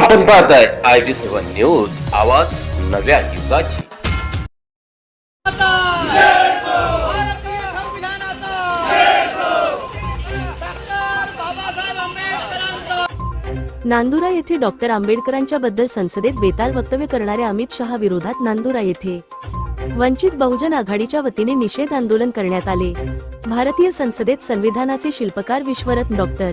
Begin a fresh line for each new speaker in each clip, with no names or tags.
आपण पाहताय I B seven news आवाज नव्या युगाची.
नांदुरा येथे डॉक्टर आंबेडकरांच्या बद्दल संसदेत बेताल वक्तव्य करणाऱ्या अमित शहा विरोधात नांदुरा येथे. वंचित बहुजन आघाडीच्या वतीने निषेध आंदोलन करण्यात आले. भारतीय संसदेत संविधानाचे शिल्पकार विश्वरत्न डॉक्टर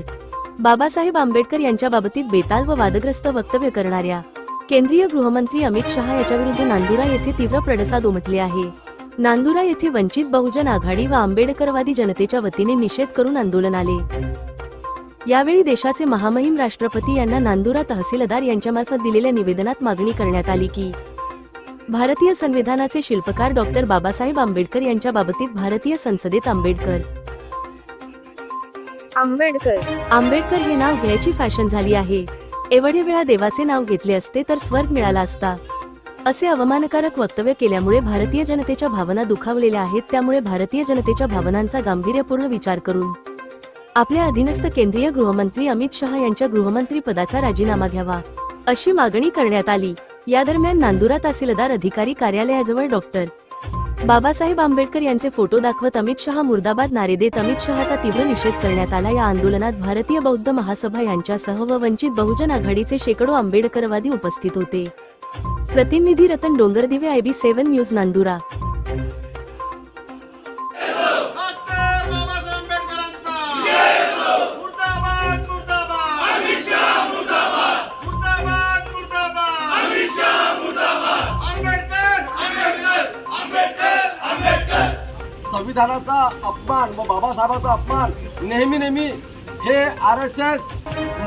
बाबासाहेब आंबेडकर यांच्या बाबतीत बेताल व वादग्रस्त वक्तव्य करणाऱ्या केंद्रीय गृहमंत्री अमित शहा याच्याविरुद्ध नांदुरा येथे तीव्र प्रडसाद उमटले आहे. नांदुरा येथे वंचित बहुजन आघाडी व आंबेडकरवादी जनतेच्या वतीने निषेध करून आंदोलन आले. यावेळी देशाचे महामहिम राष्ट्रपती यांना नांदुरा तहसीलदार यांच्यामार्फत दिलेल्या निवेदनात मागणी करण्यात आली की भारतीय संविधानाचे शिल्पकार डॉक्टर बाबासाहेब आंबेडकर यांच्या बाबतीत भारतीय संसदेत आंबेडकर
आंबेडकर.
आंबेडकर हे नाव घ्यायची फॅशन झाली आहे. एवढे वेळा देवाचे नाव घेतले असते तर स्वर्ग मिळाला असता. असे अवमानकारक वक्तव्य केल्यामुळे भारतीय जनतेच्या भावना दुखावलेल्या आहेत त्यामुळे भारतीय जनतेच्या भावनांचा गांभीर्यपूर्ण विचार करून. आपल्या अधीनस्थ केंद्रीय गृहमंत्री अमित शहा यांच्या गृहमंत्री पदाचा राजीनामा घ्यावा अशी मागणी करण्यात आली. या दरम्यान नांदुरा तहसीलदार अधिकारी कार्यालयाजवळ डॉक्टर बाबासाहेब आंबेडकर यांचे फोटो दाखवत अमित शहा मुर्दाबाद नारे देत अमित शहाचा तीव्र निषेध करण्यात आला. या आंदोलनात भारतीय बौद्ध महासभा यांच्यासह व वंचित बहुजन आघाडीचे शेकडो आंबेडकरवादी उपस्थित होते. प्रतिनिधी Ratan Dongardive I B seven news Nandura.
संविधानाचा अपमान व बाबासाहेबांचा अपमान. नेहमी नेहमी हे आर एस एस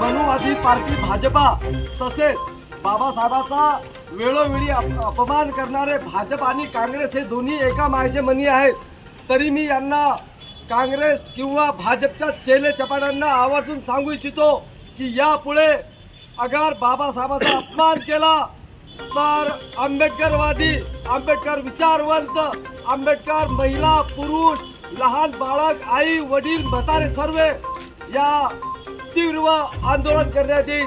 मनुवादी पार्टी भाजपा तसेच बाबासाहेबाचा वेळोवेळी अप अपमान करणारे भाजप आणि काँग्रेस हे दोन्ही एका मायचे मनी आहेत. तरी मी यांना काँग्रेस किंवा भाजपच्या चेले चपाट्यांना आवर्जून सांगू इच्छितो की यापुढे अगर बाबासाहेबांचा अपमान केला तर आंबेडकरवादी आंबेडकर विचारवंत आंबेडकर महिला पुरुष लहान बाळक आई वडील म्हातारे सर्व या तीव्र आंदोलन करण्यात येईल.